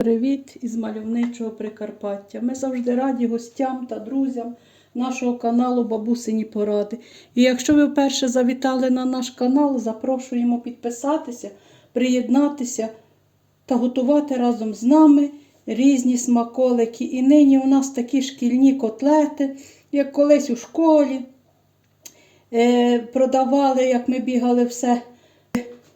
Привіт із мальовничого Прикарпаття. Ми завжди раді гостям та друзям нашого каналу Бабусині Поради. І якщо ви вперше завітали на наш канал, запрошуємо підписатися, приєднатися та готувати разом з нами різні смаколики. І нині у нас такі шкільні котлети, як колись у школі. Е, продавали, як ми бігали все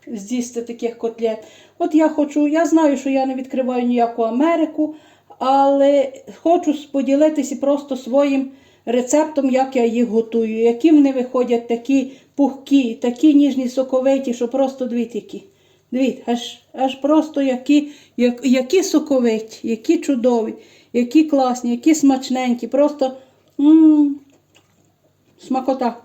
з'їсти таких котлет. От я хочу, я знаю, що я не відкриваю ніяку Америку, але хочу поділитися просто своїм рецептом, як я їх готую. Які вони виходять такі пухкі, такі ніжні соковиті, що просто дивіться які. Дивіться, аж, аж просто які, як, які соковиті, які чудові, які класні, які смачненькі. Просто м смакота.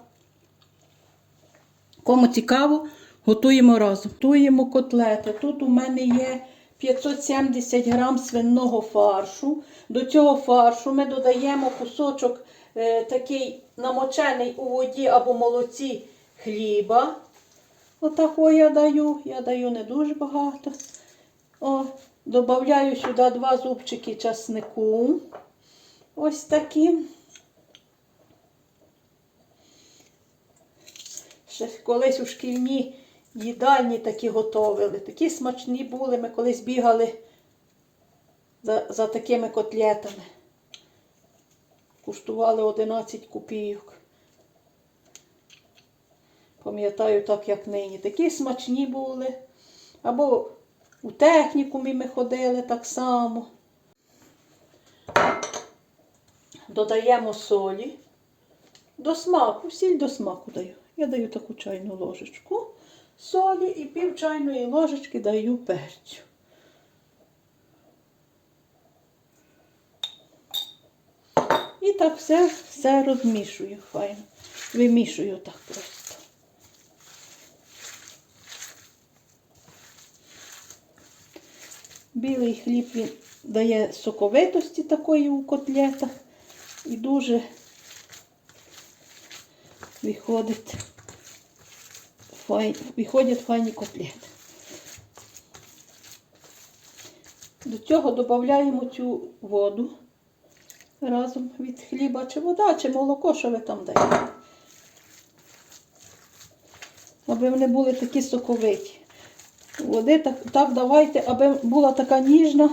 Кому цікаво, готуємо разом. Готуємо котлети. Тут у мене є 570 грам свиного фаршу. До цього фаршу ми додаємо кусочок е, такий намочений у воді або молоці хліба. Отако я даю. Я даю не дуже багато. О, Добавляю сюди два зубчики часнику. Ось такі. Ще колись у шкільні їдальні такі готовили. Такі смачні були. Ми колись бігали за, за такими котлетами. Куштували 11 копійок. Пам'ятаю так, як нині. Такі смачні були. Або у технікумі ми ходили так само. Додаємо солі. До смаку, сіль до смаку даю. Я даю таку чайну ложечку солі і пів чайної ложечки даю перцю. І так все, все розмішую файно. Вимішую так просто. Білий хліб він дає соковитості такої у котлетах і дуже виходить файн, виходять файні котлети. До цього додаємо цю воду разом від хліба, чи вода, чи молоко, що ви там даєте. Аби вони були такі соковиті. Води так, так давайте, аби була така ніжна,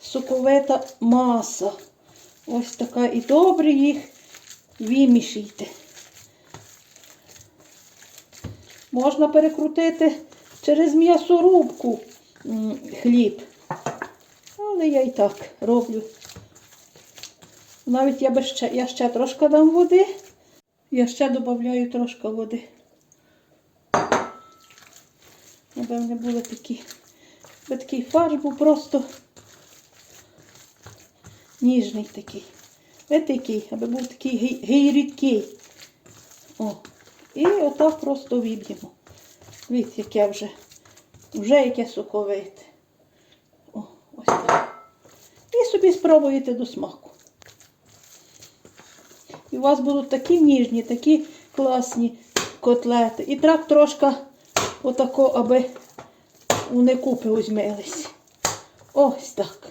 соковита маса. Ось така. І добре їх вимішуйте. Можна перекрутити через м'ясорубку хліб. Але я і так роблю. Навіть я, би ще, я ще трошки дам води. Я ще додаю трошки води. Аби вони були такі. Аби такий фарш був просто ніжний такий. Ви такий, аби був такий гей- гейрідкий. О. І отак просто віб'ємо. Дивіться, яке вже, вже яке соковите. О, ось так. І собі спробуєте до смаку. І у вас будуть такі ніжні, такі класні котлети. І так трошки отако, аби вони купи узьмились. Ось так.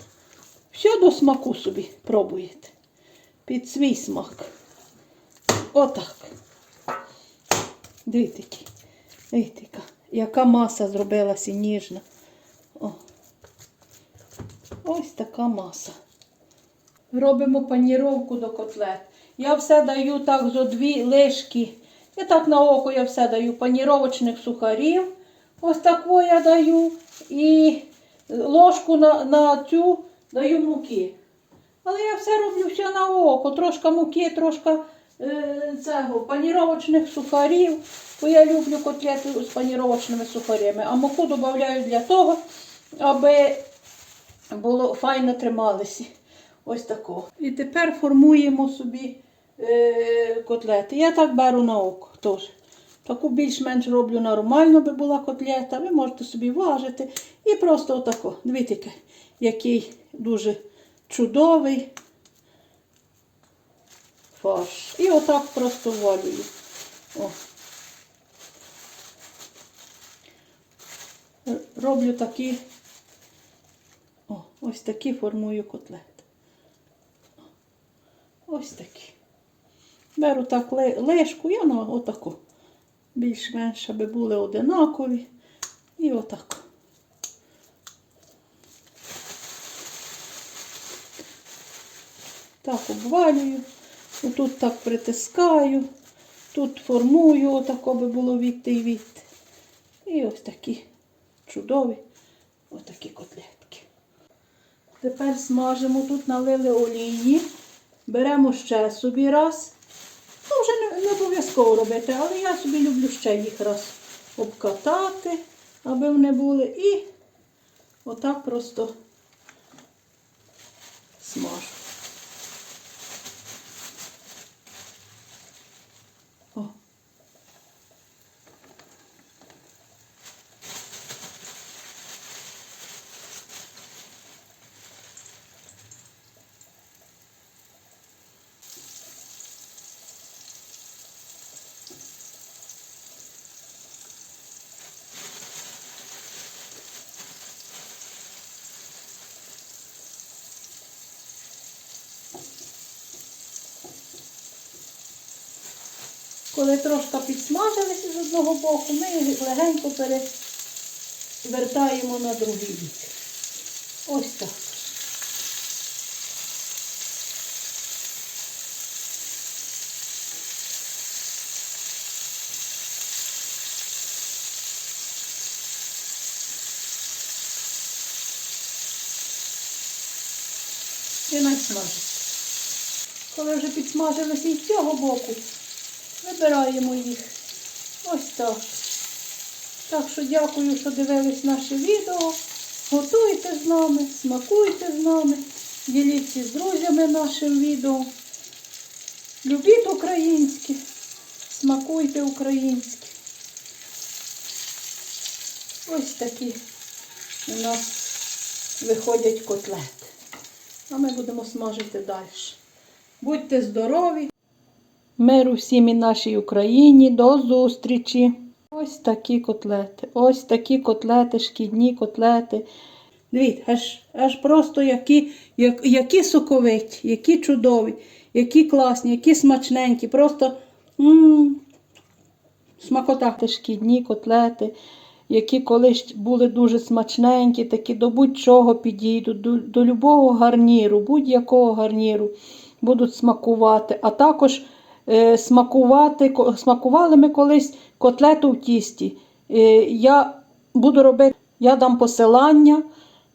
Все до смаку собі пробуєте. Під свій смак. Отак. Дивіться. Дивіться, яка, маса зробилася ніжна. О. Ось така маса. Робимо паніровку до котлет. Я все даю так зо дві лишки. І так на око я все даю паніровочних сухарів. Ось таку я даю. І ложку на, на цю даю муки. Але я все роблю все на око. Трошки муки, трошки е, цього, паніровочних сухарів. Бо я люблю котлети з паніровочними сухарями. А муку додаю для того, аби було файно трималися. Ось тако. І тепер формуємо собі е, котлети. Я так беру на око теж. Таку більш-менш роблю нормально, би була котлета. Ви можете собі важити. І просто отако. Дивіться, який дуже чудовий фарш. І отак просто валюю. О. Роблю такі О, ось такі формую котлети. Ось такі. Беру так лишку, я на отаку. Більш-менш, аби були одинакові. І отак. Так обвалюю. Тут так притискаю. Тут формую, отако би було відти і відти. І ось такі чудові, отакі котлетки. Тепер смажимо, тут налили олії, беремо ще собі раз. Ну, вже не, обов'язково робити, але я собі люблю ще їх раз обкатати, аби вони були. І отак просто смажу. Коли трошки підсмажилися з одного боку, ми їх легенько перевертаємо на другий бік. Ось так. І найсмажиться. Коли вже підсмажилися і з цього боку, Вибираємо їх. Ось так. Так що дякую, що дивились наше відео. Готуйте з нами, смакуйте з нами, діліться з друзями нашим відео. Любіть українське, смакуйте українське. Ось такі у нас виходять котлети. А ми будемо смажити далі. Будьте здорові! Миру всім і нашій Україні. До зустрічі. Ось такі котлети. Ось такі котлети, шкідні котлети. Дивіться, аж, аж просто які, як, які соковиті, які чудові, які класні, які смачненькі. Просто м смакота. Шкідні котлети, які колись були дуже смачненькі, такі до будь-чого підійдуть, до, до любого гарніру, будь-якого гарніру будуть смакувати. А також смакувати, смакували ми колись котлету в тісті. Е, я буду робити, я дам посилання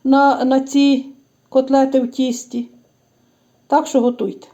на, на ці котлети в тісті. Так що готуйте.